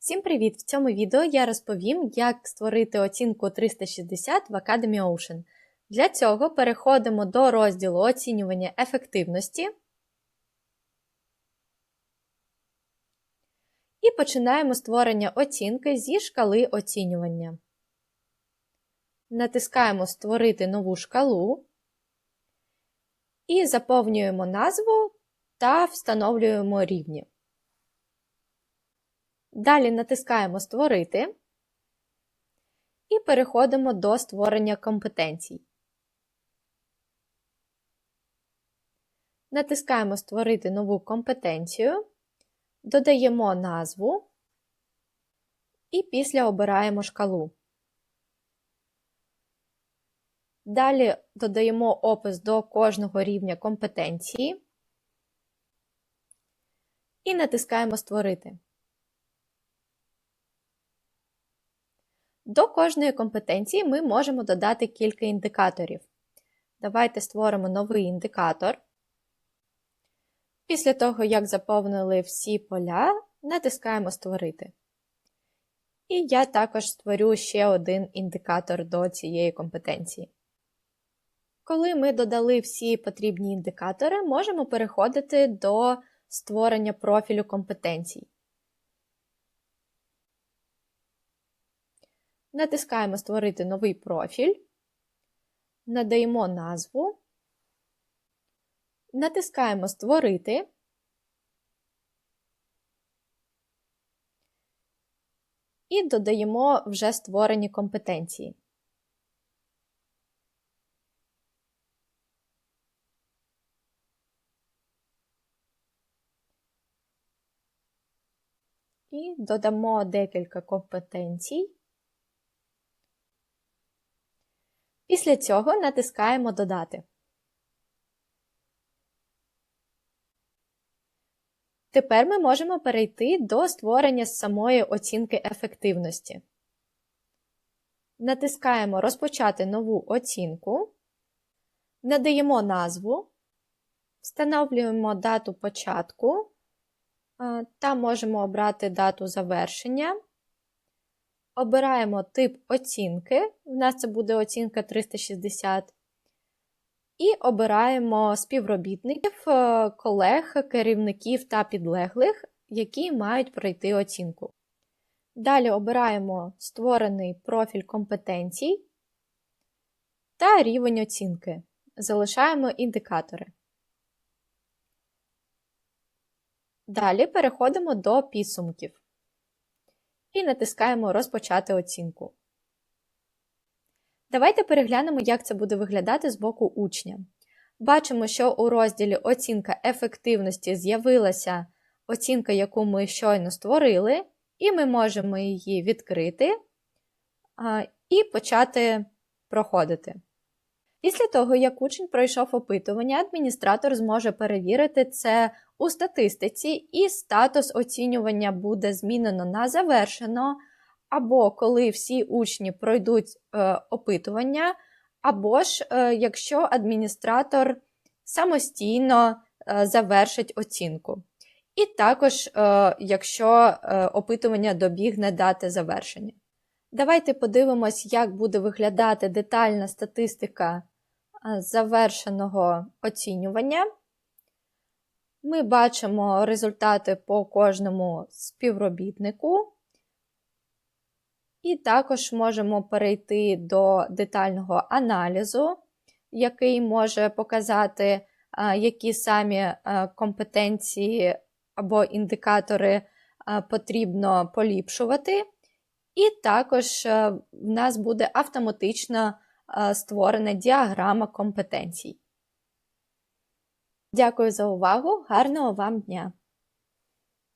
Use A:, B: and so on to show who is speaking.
A: Всім привіт! В цьому відео я розповім, як створити оцінку 360 в Academy Ocean. Для цього переходимо до розділу оцінювання ефективності і починаємо створення оцінки зі шкали оцінювання. Натискаємо Створити нову шкалу і заповнюємо назву та встановлюємо рівні. Далі натискаємо Створити і переходимо до створення компетенцій. Натискаємо Створити нову компетенцію, додаємо назву і після обираємо шкалу. Далі додаємо опис до кожного рівня компетенції і натискаємо Створити. До кожної компетенції ми можемо додати кілька індикаторів. Давайте створимо новий індикатор. Після того, як заповнили всі поля, натискаємо Створити. І я також створю ще один індикатор до цієї компетенції. Коли ми додали всі потрібні індикатори, можемо переходити до створення профілю компетенцій. Натискаємо Створити новий профіль, надаємо назву, натискаємо Створити. І додаємо вже створені компетенції. І додамо декілька компетенцій. Після цього натискаємо Додати. Тепер ми можемо перейти до створення самої оцінки ефективності. Натискаємо Розпочати нову оцінку, надаємо назву, встановлюємо дату початку та можемо обрати дату завершення. Обираємо тип оцінки, в нас це буде оцінка 360. І обираємо співробітників, е, колег, керівників та підлеглих, які мають пройти оцінку. Далі обираємо створений профіль компетенцій та рівень оцінки. Залишаємо індикатори. Далі переходимо до підсумків і натискаємо Розпочати оцінку. Давайте переглянемо, як це буде виглядати з боку учня. Бачимо, що у розділі Оцінка ефективності з'явилася оцінка, яку ми щойно створили, і ми можемо її відкрити і почати проходити. Після того, як учень пройшов опитування, адміністратор зможе перевірити це у статистиці, і статус оцінювання буде змінено на завершено, або коли всі учні пройдуть е, опитування, або ж е, якщо адміністратор самостійно е, завершить оцінку. І також, е, якщо е, опитування добігне дати завершення. Давайте подивимось, як буде виглядати детальна статистика завершеного оцінювання. Ми бачимо результати по кожному співробітнику, і також можемо перейти до детального аналізу, який може показати, які самі компетенції або індикатори потрібно поліпшувати. І також в нас буде автоматично створена діаграма компетенцій. Дякую за увагу! Гарного вам дня!